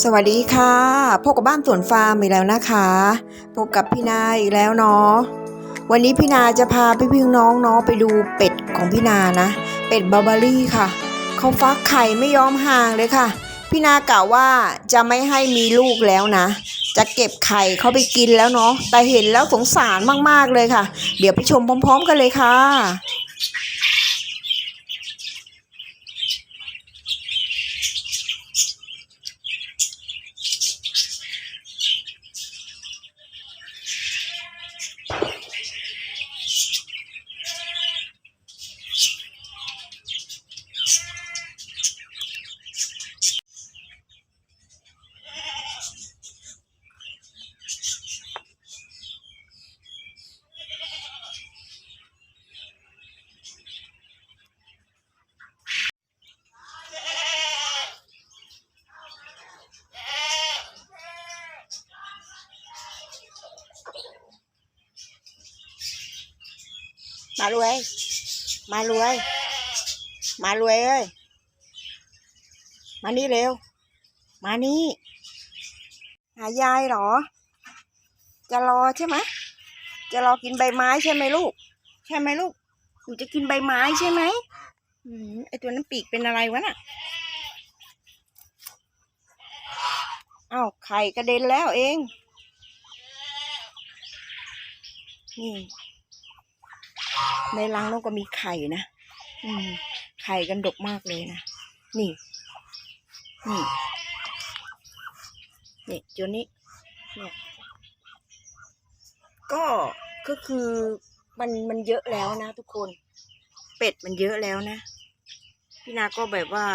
สวัสดีค่ะพบกับบ้านสวนฟาร์มอีกแล้วนะคะพบกับพี่นาอีกแล้วเนาะวันนี้พี่นาจะพาพี่พี่น้องเนาะไปดูเป็ดของพี่นานะ เป็ดบาบารี่ค่ะเขาฟักไข่ไม่ยอมห่างเลยค่ะ พี่นากล่าวว่าจะไม่ให้มีลูกแล้วนะ จะเก็บไข่เขาไปกินแล้วเนาะแต่เห็นแล้วสงสารมากๆเลยค่ะ เดี๋ยวไปชมพร้อม ๆ กันเลยค่ะ มารวย มารวย มารวยเอ้ย มานี่เร็ว มานี่ หายายเหรอ จะรอใช่ไหมจะรอกินใบไม้ใช่ไหมลูก ใช่ไหมลูก หนูจะกินใบไม้ใช่ไหมอืมไอตัวนั้นปีกเป็นอะไรวะน่ะอ้าวไข่กระเด็นแล้วเอง นี่ ในรังนกก็มีไข่นะอืมไข่กันดกมากเลยนะ นี่ นี่ นี่จุนี้ เนี่ย ก็ ก็คือมันมันเยอะแล้วนะทุกคน เป็ดมันเยอะแล้วนะ พี่นาก็แบบว่า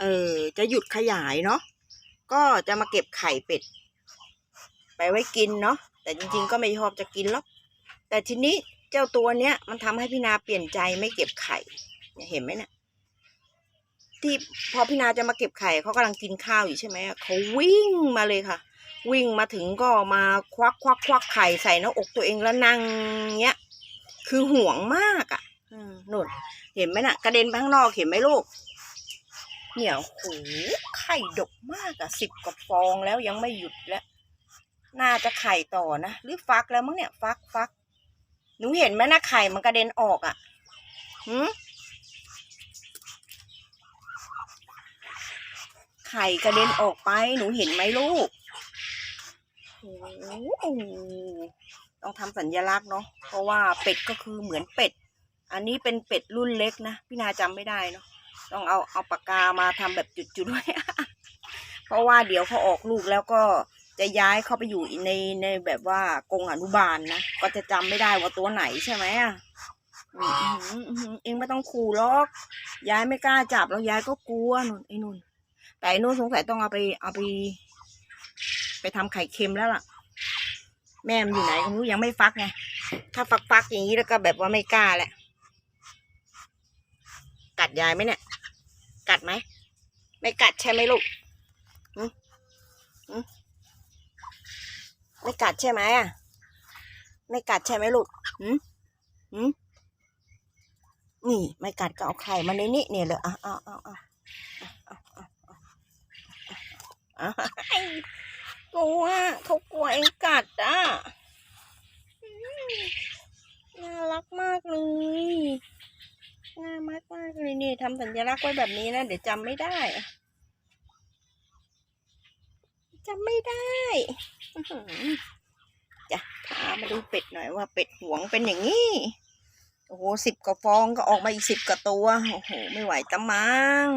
เออจะหยุดขยายเนาะ ก็จะมาเก็บไข่เป็ด ไปไว้กินเนาะ แต่จริงๆก็ไม่ชอบจะกินหรอก แต่ทีนี้ เจ้าตัวเนี้ย มันทำให้พี่นาเปลี่ยนใจไม่เก็บไข่เห็นไหมเนี่ยที่พอพี่นาจะมาเก็บไข่เขากำลังกินข้าวอยู่ใช่ไหมเขาวิ่งมาเลยค่ะ วิ่งมาถึงก็มาควักควักควักไข่ใส่หน้าอกตัวเองแล้วนั่งเนี้ย คือห่วงมากอะ่ะอืมนุ่นเห็นไหมน่ะ กระเด็นไปข้างนอกเห็นไหมลูกเนี่ยโหไข่ดกมากอะสิบกว่าฟองแล้วยังไม่หยุดแล้วน่าจะไข่ต่อนะ หรือฟักแล้วมั้งเนี่ย ฟักฟัก หนูเห็นไหมนะไข่มันกระเด็นออกอะ่ะหืมไข่กระเด็นออกไป หนูเห็นไหมลูกโอ้โหต้องทำสัญลักษณ์เนาะ เพราะว่าเป็ดก็คือเหมือนเป็ด อันนี้เป็นเป็ดรุ่นเล็กนะ พี่นาจำไม่ได้เนาะ ต้องเอาเอาปากกามาทำแบบจุดๆไว้เพราะว่าเดี๋ยวเขาออกลูกแล้วก็ จะย้ายเข้าไปอยู่ในในแบบว่ากรงอนุบาลนะก็จะจำไม่ได้ว่าตัวไหนใช่ไหมอะอืมอืมอืมอืมเองไม่ต้องขู่หรอกย้ายไม่กล้าจับแล้วย้ายก็กลัวนุ่นไอ้นุ่น แต่ไอ้นุ่นสงสัยต้องเอาไปเอาไป ไปทำไข่เค็มแล้วล่ะ แม่มันอยู่ไหนก็ไม่รู้ยังไม่ฟักไงถ้าฟักฟักๆอย่างนี้แล้วก็แบบว่าไม่กล้าแหละ กัดยายไหมเนี่ย กัดไหม ไม่กัดใช่ไหมลูกหึหึ ไม่กัดใช่ไหมอะ ไม่กัดใช่ไหมลูกหืมหืมนี่ ไม่กัดก็เอาไข่มาในนี้เนี่ยเลยอะเอาเอาเอาเอาเอาเอาเอากลัวเขากลัวเองกัดอะน่ารักมากเลยง่ามากมากเลยนี่ทำสัญลักษณ์ไว้แบบนี้นะ เดี๋ยวจำไม่ได้ จำไม่ได้อื้อหือจะพามาดูเป็ดหน่อยว่าเป็ดหวงเป็นอย่างนี้ โอ้โหสิบกว่าฟองก็ออกมาอีกสิบกว่าตัว โอ้โห ไม่ไหวตะมัง